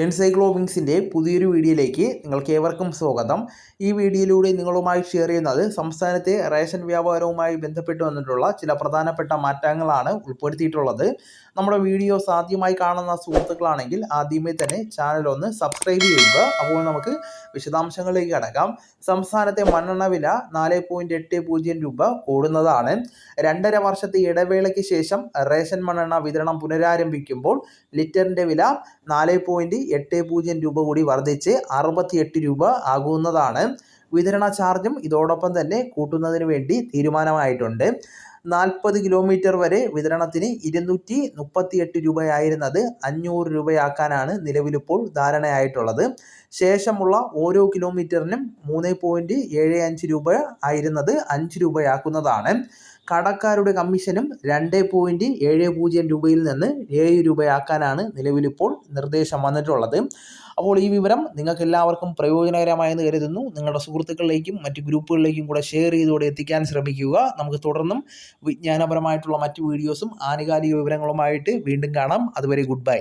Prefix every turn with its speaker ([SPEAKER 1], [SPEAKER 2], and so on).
[SPEAKER 1] എൻസൈക്ലോവിങ്സിന്റെ പുതിയൊരു വീഡിയോയിലേക്ക് നിങ്ങൾക്ക് ഏവർക്കും സ്വാഗതം. ഈ വീഡിയോയിലൂടെ നിങ്ങളുമായി ഷെയർ ചെയ്യുന്നത് സംസ്ഥാനത്തെ റേഷൻ വ്യാപാരവുമായി ബന്ധപ്പെട്ട് വന്നിട്ടുള്ള ചില പ്രധാനപ്പെട്ട മാറ്റങ്ങളാണ് ഉൾപ്പെടുത്തിയിട്ടുള്ളത്. നമ്മുടെ വീഡിയോസ് ആദ്യമായി കാണുന്ന സുഹൃത്തുക്കളാണെങ്കിൽ ആദ്യമേ തന്നെ ചാനൽ ഒന്ന് സബ്സ്ക്രൈബ് ചെയ്യുക. അപ്പോൾ നമുക്ക് വിശദാംശങ്ങളിലേക്ക് കടക്കാം. സംസ്ഥാനത്തെ മണ്ണെണ്ണ വില നാല് പോയിന്റ് എട്ട് പൂജ്യം രൂപ കൂടുന്നതാണ്. രണ്ടര വർഷത്തെ ഇടവേളയ്ക്ക് ശേഷം റേഷൻ മണ്ണെണ്ണ വിതരണം പുനരാരംഭിക്കുമ്പോൾ ലിറ്ററിന്റെ വില നാല് പോയിന്റ് എട്ട് പൂജ്യം രൂപ കൂടി വർദ്ധിച്ച് അറുപത്തിയെട്ട് രൂപ ആകുന്നതാണ്. വിതരണ ചാർജും ഇതോടൊപ്പം തന്നെ കൂട്ടുന്നതിന് വേണ്ടി തീരുമാനമായിട്ടുണ്ട്. നാൽപ്പത് കിലോമീറ്റർ വരെ വിതരണത്തിന് ഇരുന്നൂറ്റി മുപ്പത്തിയെട്ട് രൂപയായിരുന്നത് അഞ്ഞൂറ് രൂപയാക്കാനാണ് നിലവിലിപ്പോൾ ധാരണയായിട്ടുള്ളത്. ശേഷമുള്ള ഓരോ കിലോമീറ്ററിനും മൂന്ന് പോയിന്റ് ഏഴ് അഞ്ച് രൂപ ആയിരുന്നത് അഞ്ച് രൂപയാക്കുന്നതാണ്. കടക്കാരുടെ കമ്മീഷനും രണ്ട് പോയിന്റ് ഏഴ് പൂജ്യം രൂപയിൽ നിന്ന് ഏഴ് രൂപയാക്കാനാണ് നിലവിലിപ്പോൾ നിർദ്ദേശം വന്നിട്ടുള്ളത്. അപ്പോൾ ഈ വിവരം നിങ്ങൾക്ക് എല്ലാവർക്കും പ്രയോജനകരമായെന്ന് കരുതുന്നു. നിങ്ങളുടെ സുഹൃത്തുക്കളിലേക്കും മറ്റ് ഗ്രൂപ്പുകളിലേക്കും കൂടെ ഷെയർ ചെയ്തുകൂടെ എത്തിക്കാൻ ശ്രമിക്കുക. നമുക്ക് തുടർന്നും വിജ്ഞാനപരമായിട്ടുള്ള മറ്റ് വീഡിയോസും ആനുകാലിക വിവരങ്ങളുമായിട്ട് വീണ്ടും കാണാം. അതുവരെ ഗുഡ് ബൈ.